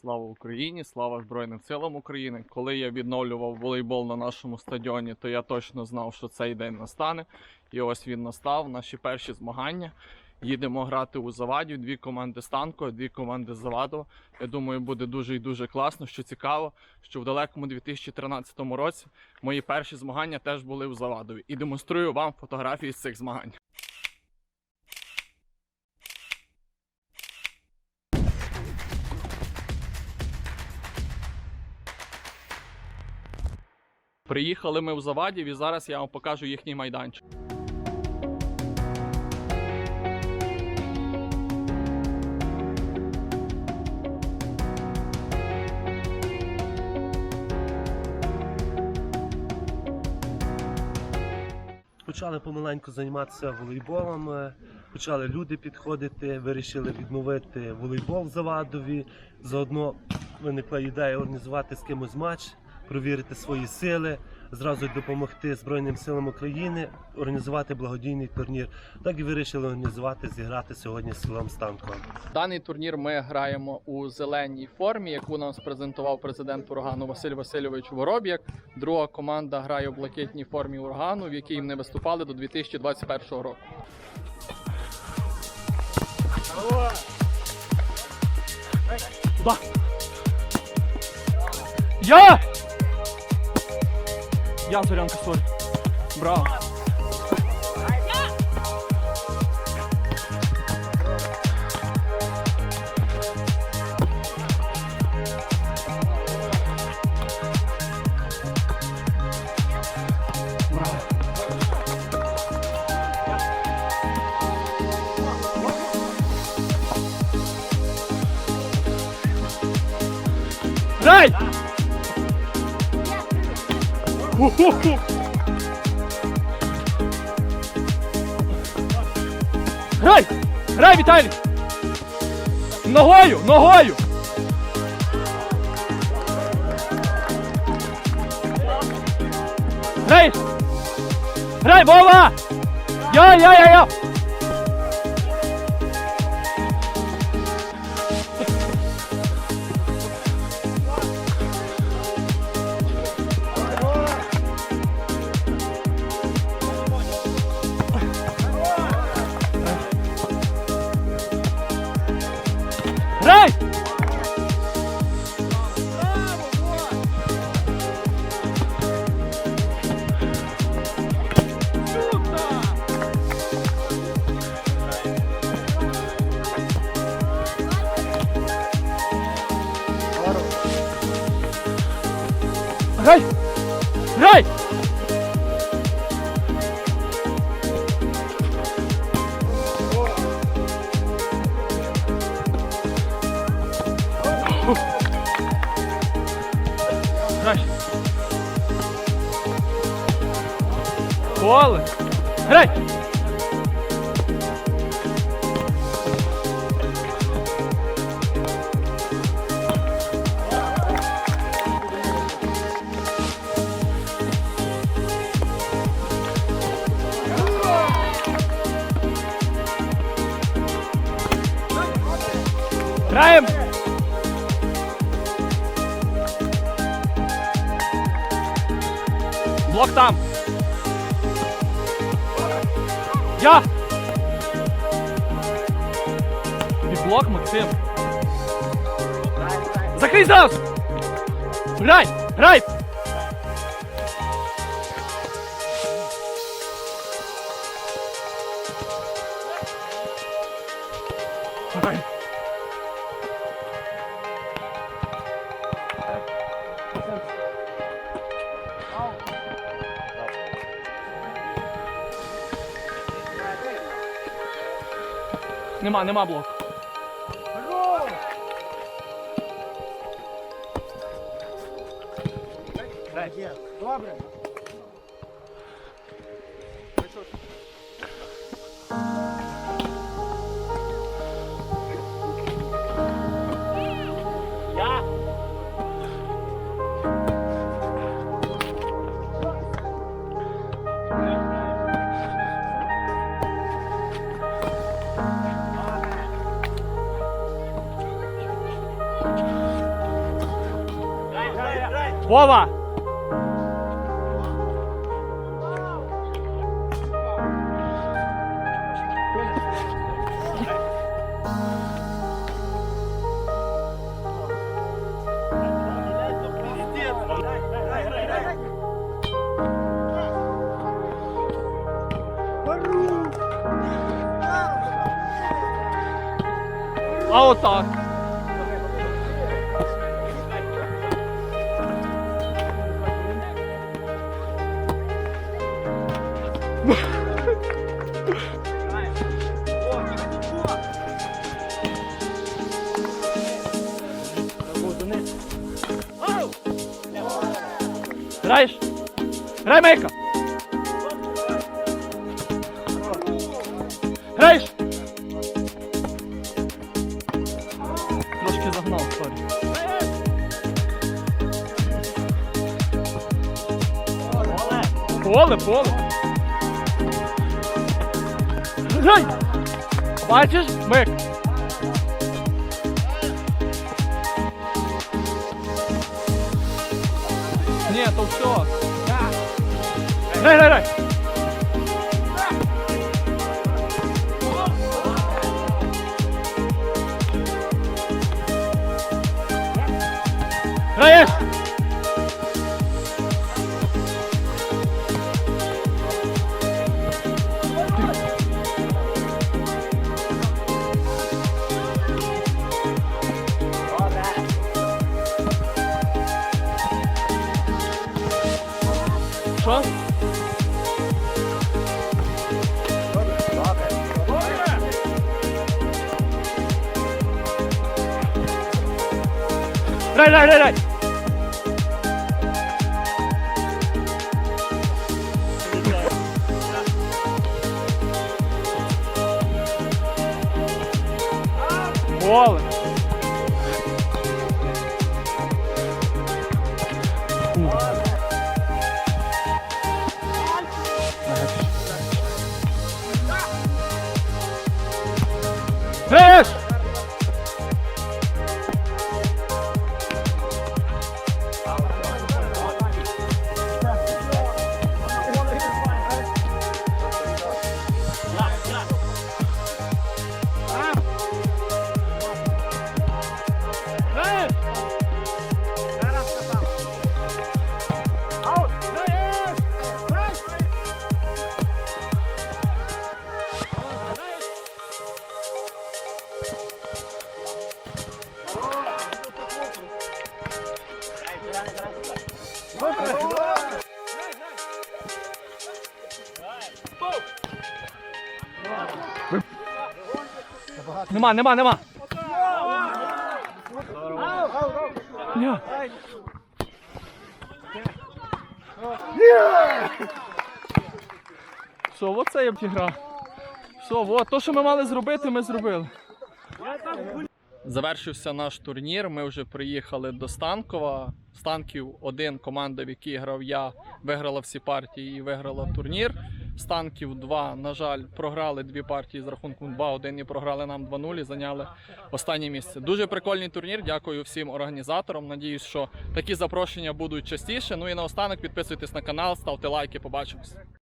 Слава Україні! Слава Збройним силам України! Коли я відновлював волейбол на нашому стадіоні, то я точно знав, що цей день настане. І ось він настав. Наші перші змагання. Їдемо грати у Завадів. Дві команди Станко, дві команди Завадова. Я думаю, буде дуже і дуже класно. Що цікаво, що в далекому 2013 році мої перші змагання теж були у Завадові. І демонструю вам фотографії з цих змагань. Приїхали ми в Завадів і зараз я вам покажу їхній майданчик. Почали помаленьку займатися волейболом, почали люди підходити, вирішили відновити волейбол в Завадові. Заодно виникла ідея організувати з кимось матч, провірити свої сили, зразу допомогти Збройним силам України, організувати благодійний турнір. Так і вирішили організувати, зіграти сьогодні з селом Станком. Даний турнір ми граємо у зеленій формі, яку нам спрезентував президент урагану Василь Васильович Вороб'як. Друга команда грає у блакитній формі урагану, в якій не виступали до 2021 року. Туда. Я! Я Зорянка Соль. Браво. Грай! Ху-ху-ху! Грай! Грай, Віталій! Ногою! Ногою! Грай! Грай, Вова! Я, я, я, я! Грай! Грай! Грай! Поле! Грай! Граємо! Блок там. Я. І блок, Максим. Закрий зараз! Грай! Грай! Грай! Нема, нема блоку. Добре. 拖吧。哦，早。Граєш? Грай Мейка! Граєш? Трошки загнав, сорі. Поле, поле. Грай! Бачиш, Мик? Ні, то все. Грай, грай, грай. Граєш! Грай, грай, грай, грай! Поле. Нема, нема, нема. Ні. Все, оце б гра. Все, от, то, що ми мали зробити, ми зробили. Завершився наш турнір. Ми вже приїхали до Станкова. Станків один команда, в якій грав я, виграла всі партії і виграла турнір. Станків 2, на жаль, програли дві партії з рахунком 2-1 і програли нам 2-0 і зайняли останнє місце. Дуже прикольний турнір. Дякую всім організаторам. Надіюсь, що такі запрошення будуть частіше. Ну і наостанок підписуйтесь на канал, ставте лайки. Побачимось.